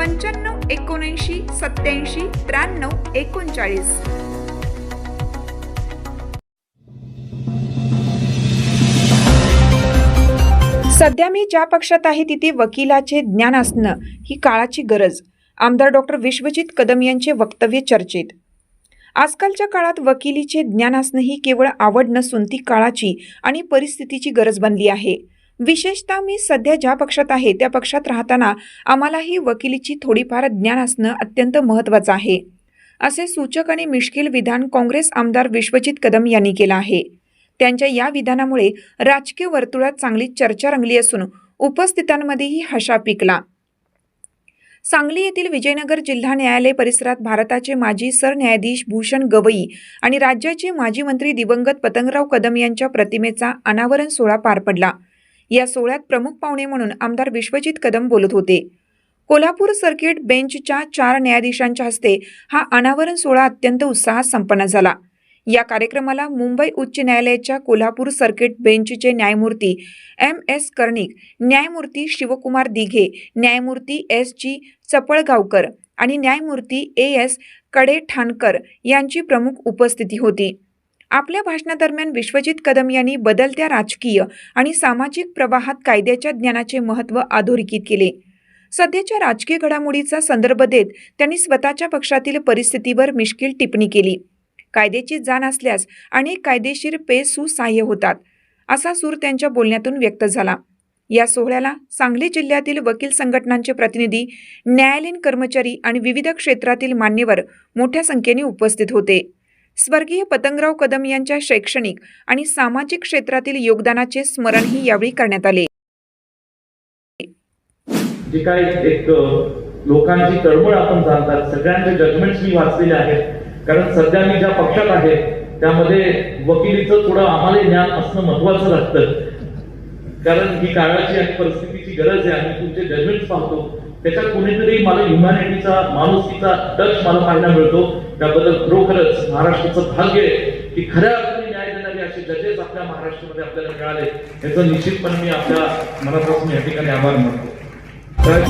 पंच्याण्णव एकोणऐंशी सत्याऐंशी त्र्याण्णव एकोणचाळीस. सध्या मी ज्या पक्षात आहे तिथे वकिलाचे ज्ञान असणं ही काळाची गरज. आमदार डॉक्टर विश्वजित कदम यांचे वक्तव्य चर्चेत. आजकालच्या काळात वकिलीचे ज्ञान असणं ही केवळ आवड नसून ती काळाची आणि परिस्थितीची गरज बनली आहे. विशेषतः मी सध्या ज्या पक्षात आहे त्या पक्षात राहताना आम्हालाही वकिलीची थोडीफार ज्ञान असणं अत्यंत महत्त्वाचं आहे. असे सूचक आणि मिश्किल विधान काँग्रेस आमदार विश्वजित कदम यांनी केलं आहे. त्यांच्या या विधानामुळे राजकीय वर्तुळात चांगली चर्चा रंगली असून उपस्थितांमध्येही हशा पिकला. सांगली येथील विजयनगर जिल्हा न्यायालय परिसरात भारताचे माजी सरन्यायाधीश भूषण गवई आणि राज्याचे माजी मंत्री दिवंगत पतंगराव कदम यांच्या प्रतिमेचा अनावरण सोहळा पार पडला. या सोहळ्यात प्रमुख पाहुणे म्हणून आमदार विश्वजित कदम बोलत होते. कोल्हापूर सर्किट बेंचच्या चार न्यायाधीशांच्या हस्ते हा अनावरण सोहळा अत्यंत उत्साहात संपन्न झाला. या कार्यक्रमाला मुंबई उच्च न्यायालयाच्या कोल्हापूर सर्किट बेंचचे न्यायमूर्ती एम एस कर्णिक न्यायमूर्ती शिवकुमार दिघे न्यायमूर्ती एस जी चपळगावकर आणि न्यायमूर्ती ए एसकडे ठाणकर यांची प्रमुख उपस्थिती होती. आपल्या भाषणादरम्यान विश्वजित कदम यांनी बदलत्या राजकीय आणि सामाजिक प्रवाहात कायद्याच्या ज्ञानाचे महत्त्व अधोरेखित केले. सध्याच्या राजकीय घडामोडीचा संदर्भ देत त्यांनी स्वतःच्या पक्षातील परिस्थितीवर मिश्किल टिप्पणी केली. कायद्याची जाण असल्यास अनेक कायदेशीर पे सुसहाय्य होतात असा सूर त्यांच्या बोलण्यातून व्यक्त झाला. या सोहळ्याला सांगली जिल्ह्यातील वकील संघटनांचे प्रतिनिधी न्यायालयीन कर्मचारी आणि विविध क्षेत्रातील मान्यवर मोठ्या संख्येने उपस्थित होते. स्वर्गीय पतंगराव कदम यांच्या शैक्षणिक आणि सामाजिक क्षेत्रातील योगदानाचे स्मरणही यावेळी करण्यात आले. जे काय एक लोकांची तळमळ आपण जाणतात सगळ्यांचे जजमेंट्स मी वाचलेले आहेत. कारण सध्या मी ज्या पक्षात आहे त्यामध्ये वकिलीचं थोडं आम्हाला ज्ञान असणं महत्वाचं लागतं. कारण ही काळाची आणि परिस्थितीची गरज आहे आम्ही तुमचे जजमेंट पाहतो. त्याच्यात कुणीतरी मला ह्युमॅनिटीचा माणुसकीचा टच मला पाहायला मिळतो. त्याबद्दल खरोखरच महाराष्ट्राचं भाग्य आहे की खऱ्या अर्थाने न्याय देणारे असे जजेस आपल्या महाराष्ट्रामध्ये आपल्याला मिळाले. याचं निश्चितपणे मी आपल्या मनापासून या ठिकाणी आभार मानतो. तर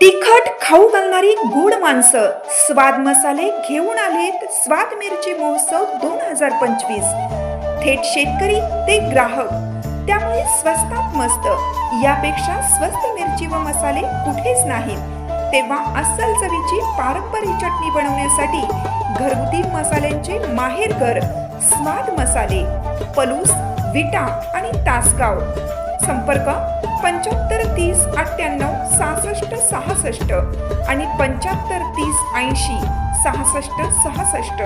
तिखट खाऊ घालणारी गोड माणसं स्वाद मसाले घेऊन आलेत स्वाद मिरची महोत्सव दोन हजार पंचवीस. थेट शेतकरी ते ग्राहक. त्यामुळे स्वस्तात मस्त. यापेक्षा स्वस्त मिरची व मसाले कुठेच नाहीत. तेव्हा अस्सल चवीची पारंपरिक चटणी बनवण्यासाठी घरगुती मसाल्यांचे माहेरघर स्वाद मसाले पलूस विटा आणि तासगाव. संपर्क पंच्याहत्तर तीस अठ्ठ्याण्णव सहासष्ट सहासष्ट आणि पंच्याहत्तर तीस ऐंशी सहासष्ट सहासष्ट.